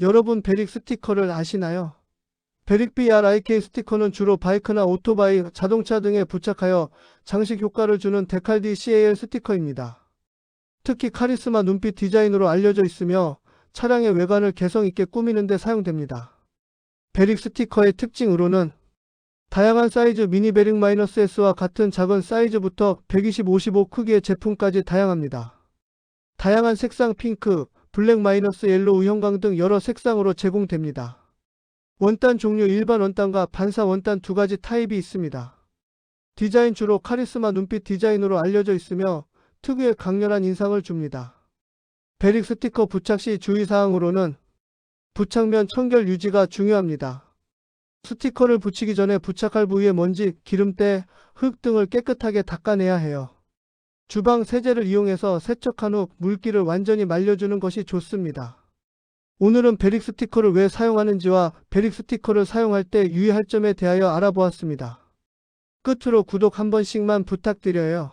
여러분 베릭 스티커를 아시나요? 베릭 BRIK 스티커는 주로 바이크나 오토바이, 자동차 등에 부착하여 장식 효과를 주는 데칼디 CAL 스티커입니다. 특히 카리스마 눈빛 디자인으로 알려져 있으며 차량의 외관을 개성 있게 꾸미는 데 사용됩니다. 베릭 스티커의 특징으로는 다양한 사이즈 미니 베릭 마이너스 S와 같은 작은 사이즈부터 120, 55 크기의 제품까지 다양합니다. 다양한 색상 핑크, 블랙 마이너스 옐로우 형광 등 여러 색상으로 제공됩니다. 원단 종류 일반 원단과 반사 원단 두 가지 타입이 있습니다. 디자인 주로 카리스마 눈빛 디자인으로 알려져 있으며 특유의 강렬한 인상을 줍니다. 베릭 스티커 부착 시 주의사항으로는 부착면 청결 유지가 중요합니다. 스티커를 붙이기 전에 부착할 부위의 먼지, 기름때, 흙 등을 깨끗하게 닦아내야 해요. 주방 세제를 이용해서 세척한 후 물기를 완전히 말려주는 것이 좋습니다. 오늘은 베릭 스티커를 왜 사용하는지와 베릭 스티커를 사용할 때 유의할 점에 대하여 알아보았습니다. 끝으로 구독 한 번씩만 부탁드려요.